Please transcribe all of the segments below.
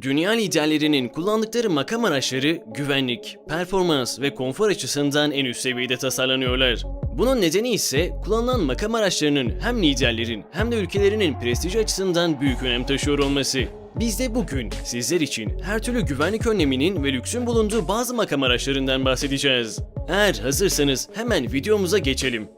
Dünya liderlerinin kullandıkları makam araçları güvenlik, performans ve konfor açısından en üst seviyede tasarlanıyorlar. Bunun nedeni ise kullanılan makam araçlarının hem liderlerin hem de ülkelerinin prestiji açısından büyük önem taşıyor olması. Biz de bugün sizler için her türlü güvenlik önleminin ve lüksün bulunduğu bazı makam araçlarından bahsedeceğiz. Eğer hazırsanız hemen videomuza geçelim.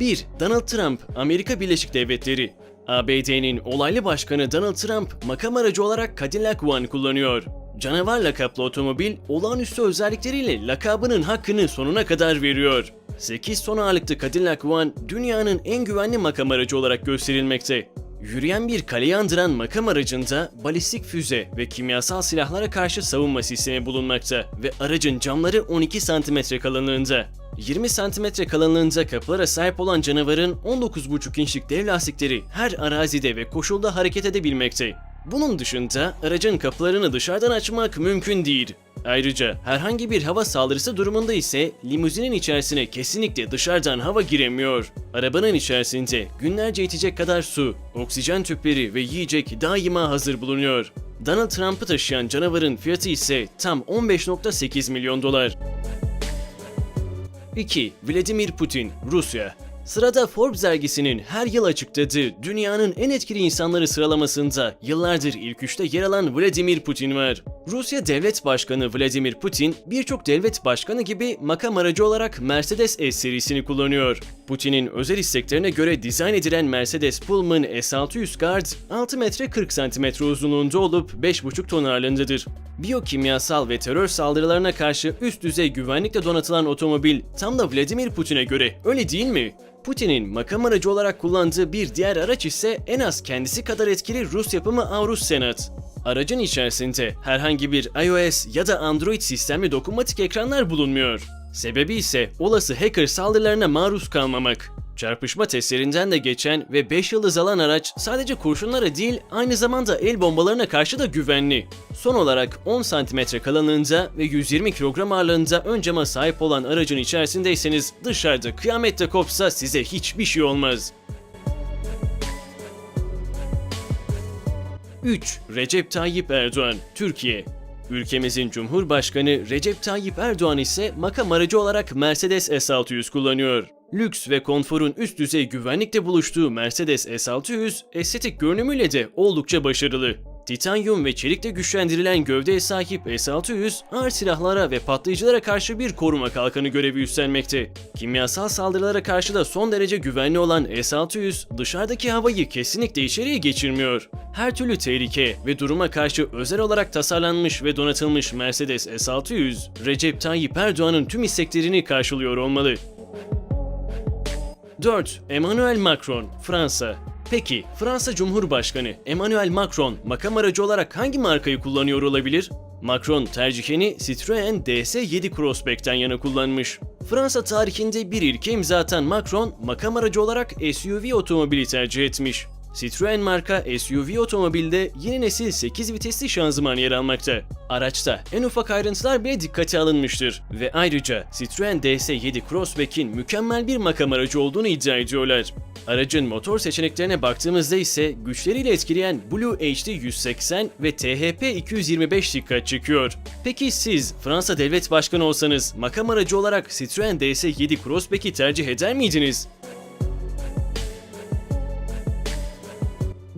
1. Donald Trump, Amerika Birleşik Devletleri. ABD'nin olaylı başkanı Donald Trump makam aracı olarak Cadillac One kullanıyor. Canavar lakaplı otomobil olağanüstü özellikleriyle lakabının hakkını sonuna kadar veriyor. 8 ton ağırlıklı Cadillac One dünyanın en güvenli makam aracı olarak gösterilmekte. Yürüyen bir kaleyi andıran makam aracında balistik füze ve kimyasal silahlara karşı savunma sistemi bulunmakta ve aracın camları 12 cm kalınlığında. 20 cm kalınlığında kapılara sahip olan canavarın 19,5 inçlik dev lastikleri her arazide ve koşulda hareket edebilmekte. Bunun dışında aracın kapılarını dışarıdan açmak mümkün değil. Ayrıca herhangi bir hava saldırısı durumunda ise limuzinin içerisine kesinlikle dışarıdan hava giremiyor. Arabanın içerisinde günlerce yetecek kadar su, oksijen tüpleri ve yiyecek daima hazır bulunuyor. Donald Trump'ı taşıyan canavarın fiyatı ise tam 15.8 milyon dolar. 2. Vladimir Putin, Rusya. Sırada Forbes dergisinin her yıl açıkladığı dünyanın en etkili insanları sıralamasında yıllardır ilk üçte yer alan Vladimir Putin var. Rusya Devlet Başkanı Vladimir Putin birçok devlet başkanı gibi makam aracı olarak Mercedes S serisini kullanıyor. Putin'in özel isteklerine göre dizayn edilen Mercedes Pullman S600 Guard 6 metre 40 santimetre uzunluğunda olup 5,5 ton ağırlığındadır. Biyokimyasal ve terör saldırılarına karşı üst düzey güvenlikle donatılan otomobil tam da Vladimir Putin'e göre öyle değil mi? Putin'in makam aracı olarak kullandığı bir diğer araç ise en az kendisi kadar etkili Rus yapımı Aurus Senat. Aracın içerisinde herhangi bir iOS ya da Android sistemli dokunmatik ekranlar bulunmuyor. Sebebi ise olası hacker saldırılarına maruz kalmamak. Çarpışma testlerinden de geçen ve 5 yıldız alan araç sadece kurşunlara değil aynı zamanda el bombalarına karşı da güvenli. Son olarak 10 cm kalınlığında ve 120 kilogram ağırlığında ön cama sahip olan aracın içerisindeyseniz dışarıda kıyamette kopsa size hiçbir şey olmaz. 3. Recep Tayyip Erdoğan, Türkiye Ülkemizin Cumhurbaşkanı Recep Tayyip Erdoğan ise makam aracı olarak Mercedes S600 kullanıyor. Lüks ve konforun üst düzey güvenlikle buluştuğu Mercedes S600, estetik görünümüyle de oldukça başarılı. Titanyum ve çelikle güçlendirilen gövdeye sahip S600, ağır silahlara ve patlayıcılara karşı bir koruma kalkanı görevi üstlenmekte. Kimyasal saldırılara karşı da son derece güvenli olan S600, dışarıdaki havayı kesinlikle içeriye geçirmiyor. Her türlü tehlike ve duruma karşı özel olarak tasarlanmış ve donatılmış Mercedes S600, Recep Tayyip Erdoğan'ın tüm isteklerini karşılıyor olmalı. 4. Emmanuel Macron, Fransa. Peki, Fransa Cumhurbaşkanı Emmanuel Macron makam aracı olarak hangi markayı kullanıyor olabilir? Macron tercihini Citroën DS7 Crossback'ten yana kullanmış. Fransa tarihinde bir ilke imza atan Macron, makam aracı olarak SUV otomobili tercih etmiş. Citroen marka SUV otomobilde yeni nesil 8 vitesli şanzıman yer almakta. Araçta en ufak ayrıntılar bile dikkate alınmıştır ve ayrıca Citroen DS7 Crossback'in mükemmel bir makam aracı olduğunu iddia ediyorlar. Aracın motor seçeneklerine baktığımızda ise güçleriyle etkileyen Blue HD 180 ve THP 225 dikkat çekiyor. Peki siz Fransa Devlet Başkanı olsanız makam aracı olarak Citroen DS7 Crossback'i tercih eder miydiniz?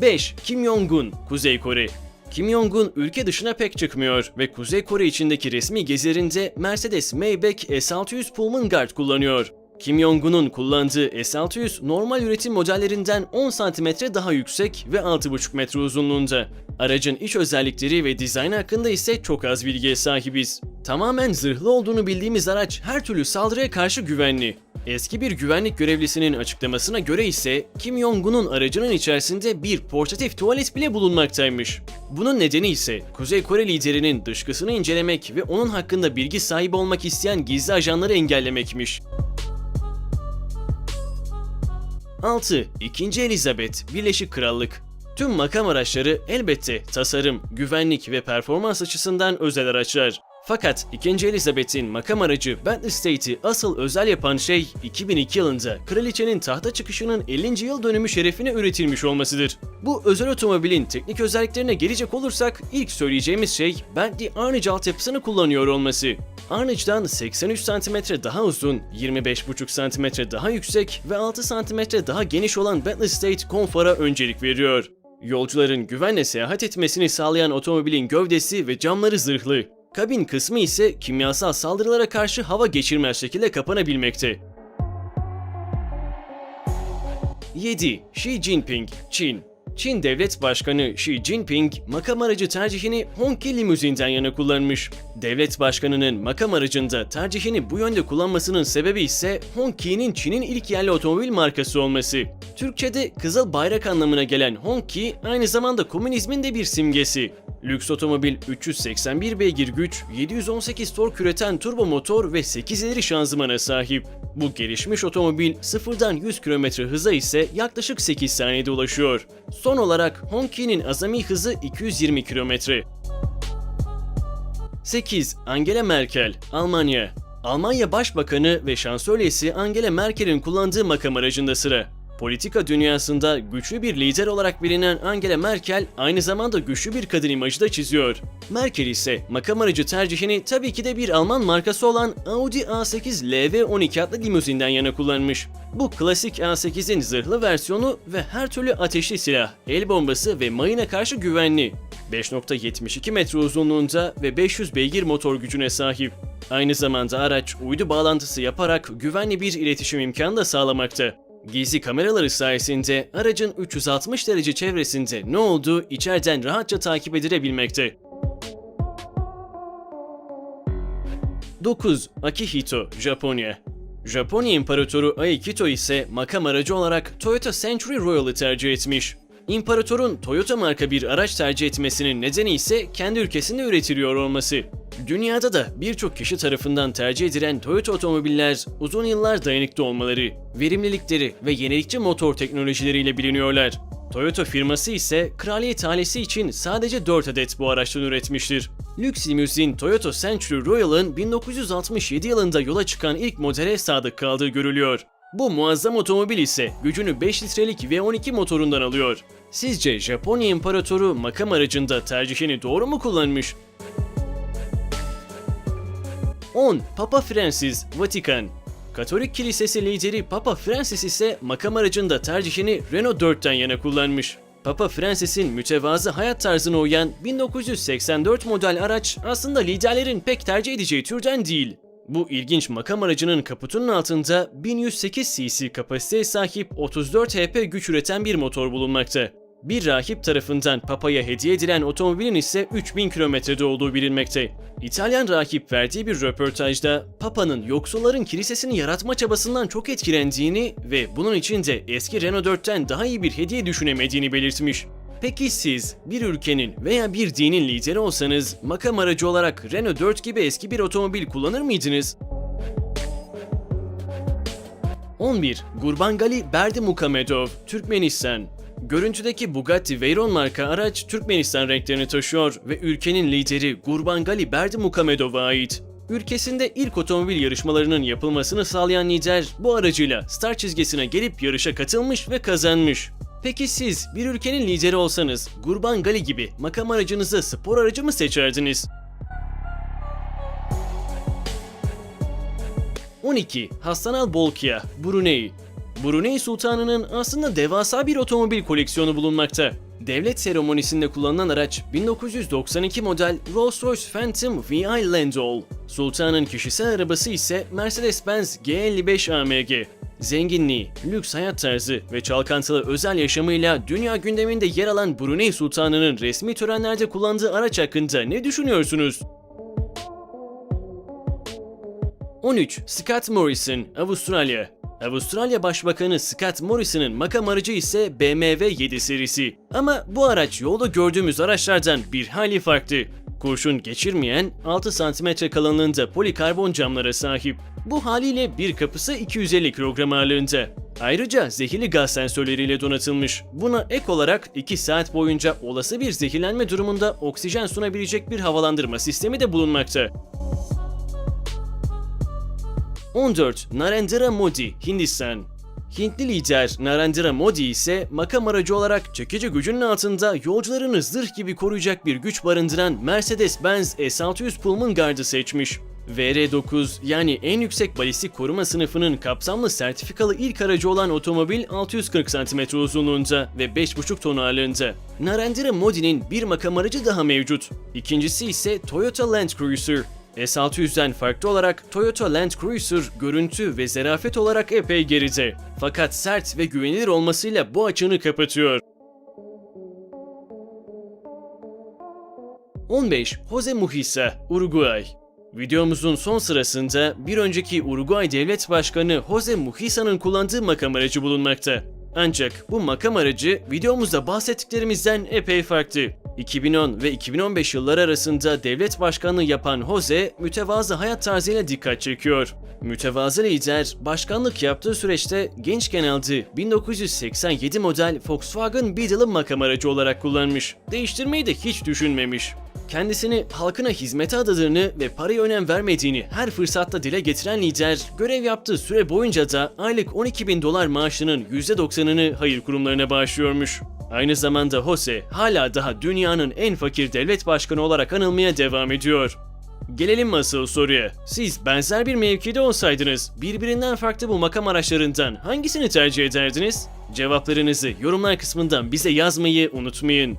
5. Kim Jong-un, Kuzey Kore Kim Jong-un ülke dışına pek çıkmıyor ve Kuzey Kore içindeki resmi gezilerinde Mercedes Maybach S600 Pullman Guard kullanıyor. Kim Jong-un'un kullandığı S600 normal üretim modellerinden 10 cm daha yüksek ve 6,5 metre uzunluğunda. Aracın iç özellikleri ve dizaynı hakkında ise çok az bilgiye sahibiz. Tamamen zırhlı olduğunu bildiğimiz araç her türlü saldırıya karşı güvenli. Eski bir güvenlik görevlisinin açıklamasına göre ise Kim Jong-un'un aracının içerisinde bir portatif tuvalet bile bulunmaktaymış. Bunun nedeni ise Kuzey Kore liderinin dışkısını incelemek ve onun hakkında bilgi sahibi olmak isteyen gizli ajanları engellemekmiş. 6. İkinci Elizabeth, Birleşik Krallık. Tüm makam araçları elbette tasarım, güvenlik ve performans açısından özel araçlar. Fakat 2. Elizabeth'in makam aracı Bentley State'i asıl özel yapan şey 2002 yılında kraliçenin tahta çıkışının 50. yıl dönümü şerefine üretilmiş olmasıdır. Bu özel otomobilin teknik özelliklerine gelecek olursak ilk söyleyeceğimiz şey Bentley Arnage altyapısını kullanıyor olması. Arnage'dan 83 cm daha uzun, 25,5 cm daha yüksek ve 6 cm daha geniş olan Bentley State konfora öncelik veriyor. Yolcuların güvenle seyahat etmesini sağlayan otomobilin gövdesi ve camları zırhlı. Kabin kısmı ise kimyasal saldırılara karşı hava geçirmez şekilde kapanabilmekte. 7. Xi Jinping, Çin Çin Devlet Başkanı Xi Jinping makam aracı tercihini Hongqi limuzinden yana kullanmış. Devlet Başkanı'nın makam aracında tercihini bu yönde kullanmasının sebebi ise Hongqi'nin Çin'in ilk yerli otomobil markası olması. Türkçe'de kızıl bayrak anlamına gelen Hongqi aynı zamanda komünizmin de bir simgesi. Lüks otomobil 381 beygir güç, 718 tork üreten turbo motor ve 8 ileri şanzımana sahip. Bu gelişmiş otomobil sıfırdan 100 km hıza ise yaklaşık 8 saniyede ulaşıyor. Son olarak Hongqi'nin azami hızı 220 km. 8. Angela Merkel, Almanya Almanya Başbakanı ve Şansölyesi Angela Merkel'in kullandığı makam aracında sıra. Politika dünyasında güçlü bir lider olarak bilinen Angela Merkel aynı zamanda güçlü bir kadın imajı da çiziyor. Merkel ise makam aracı tercihini tabii ki de bir Alman markası olan Audi A8 LV12 adlı limuzinden yana kullanmış. Bu klasik A8'in zırhlı versiyonu ve her türlü ateşli silah, el bombası ve mayına karşı güvenli. 5.72 metre uzunluğunda ve 500 beygir motor gücüne sahip. Aynı zamanda araç uydu bağlantısı yaparak güvenli bir iletişim imkanı da sağlamakta. Gizli kameraları sayesinde aracın 360 derece çevresinde ne olduğu içeriden rahatça takip edilebilmekte. 9. Akihito, Japonya Japonya İmparatoru Akihito ise makam aracı olarak Toyota Century Royal'ı tercih etmiş. İmparatorun Toyota marka bir araç tercih etmesinin nedeni ise kendi ülkesinde üretiliyor olması. Dünyada da birçok kişi tarafından tercih edilen Toyota otomobiller uzun yıllar dayanıklı olmaları, verimlilikleri ve yenilikçi motor teknolojileriyle biliniyorlar. Toyota firması ise kraliyet ailesi için sadece 4 adet bu araçtan üretmiştir. Lüks limuzin Toyota Century Royal'ın 1967 yılında yola çıkan ilk modele sadık kaldığı görülüyor. Bu muazzam otomobil ise gücünü 5 litrelik V12 motorundan alıyor. Sizce Japonya İmparatoru makam aracında tercihini doğru mu kullanmış? 10. Papa Francis, Vatikan Katolik Kilisesi lideri Papa Francis ise makam aracında tercihini Renault 4'ten yana kullanmış. Papa Francis'in mütevazı hayat tarzına uyan 1984 model araç aslında liderlerin pek tercih edeceği türden değil. Bu ilginç makam aracının kaputunun altında 1108 cc kapasiteye sahip 34 HP güç üreten bir motor bulunmakta. Bir rahip tarafından Papa'ya hediye edilen otomobilin ise 3000 kilometrede olduğu bilinmekte. İtalyan rahip verdiği bir röportajda Papa'nın yoksulların kilisesini yaratma çabasından çok etkilendiğini ve bunun için de eski Renault 4'ten daha iyi bir hediye düşünemediğini belirtmiş. Peki siz bir ülkenin veya bir dinin lideri olsanız makam aracı olarak Renault 4 gibi eski bir otomobil kullanır mıydınız? 11. Gurbangali Berdimukhamedov, Türkmenistan Görüntüdeki Bugatti Veyron marka araç Türkmenistan renklerini taşıyor ve ülkenin lideri Gurbangali Berdimukhamedov'a ait. Ülkesinde ilk otomobil yarışmalarının yapılmasını sağlayan lider bu aracıyla start çizgisine gelip yarışa katılmış ve kazanmış. Peki siz bir ülkenin lideri olsanız Gurbangali gibi makam aracınızı spor aracı mı seçerdiniz? 12. Hassanal Bolkiah, Brunei Brunei Sultanı'nın aslında devasa bir otomobil koleksiyonu bulunmakta. Devlet seremonisinde kullanılan araç 1992 model Rolls-Royce Phantom VI Landau. Sultanın kişisel arabası ise Mercedes-Benz G55 AMG. Zenginliği, lüks hayat tarzı ve çalkantılı özel yaşamıyla dünya gündeminde yer alan Brunei Sultanı'nın resmi törenlerde kullandığı araç hakkında ne düşünüyorsunuz? 13. Scott Morrison, Avustralya Avustralya Başbakanı Scott Morrison'ın makam aracı ise BMW 7 serisi. Ama bu araç yolda gördüğümüz araçlardan bir hali farklı. Kurşun geçirmeyen 6 cm kalınlığında polikarbon camlara sahip. Bu haliyle bir kapısı 250 kilogram ağırlığında. Ayrıca zehirli gaz sensörleriyle donatılmış. Buna ek olarak 2 saat boyunca olası bir zehirlenme durumunda oksijen sunabilecek bir havalandırma sistemi de bulunmakta. 14. Narendra Modi, Hindistan Hintli lider Narendra Modi ise makam aracı olarak çekici gücünün altında yolcularını zırh gibi koruyacak bir güç barındıran Mercedes-Benz S600 Pullman Guard'ı seçmiş. VR9 yani en yüksek balistik koruma sınıfının kapsamlı sertifikalı ilk aracı olan otomobil 640 cm uzunluğunda ve 5,5 ton ağırlığında. Narendra Modi'nin bir makam aracı daha mevcut. İkincisi ise Toyota Land Cruiser. S600'den farklı olarak Toyota Land Cruiser görüntü ve zarafet olarak epey geride. Fakat sert ve güvenilir olmasıyla bu açığını kapatıyor. 15. Jose Mujica, Uruguay Videomuzun son sırasında bir önceki Uruguay Devlet Başkanı Jose Mujica'nın kullandığı makam aracı bulunmakta. Ancak bu makam aracı videomuzda bahsettiklerimizden epey farklı. 2010 ve 2015 yılları arasında devlet başkanlığı yapan Jose, mütevazı hayat tarzıyla dikkat çekiyor. Mütevazı lider, başkanlık yaptığı süreçte gençken aldığı 1987 model Volkswagen Beetle'ı makam aracı olarak kullanmış. Değiştirmeyi de hiç düşünmemiş. Kendisini halkına hizmete adadığını ve paraya önem vermediğini her fırsatta dile getiren lider, görev yaptığı süre boyunca da aylık 12 bin dolar maaşının %90'ını hayır kurumlarına bağışlıyormuş. Aynı zamanda Jose hala daha dünyanın en fakir devlet başkanı olarak anılmaya devam ediyor. Gelelim asıl soruya. Siz benzer bir mevkide olsaydınız birbirinden farklı bu makam araçlarından hangisini tercih ederdiniz? Cevaplarınızı yorumlar kısmından bize yazmayı unutmayın.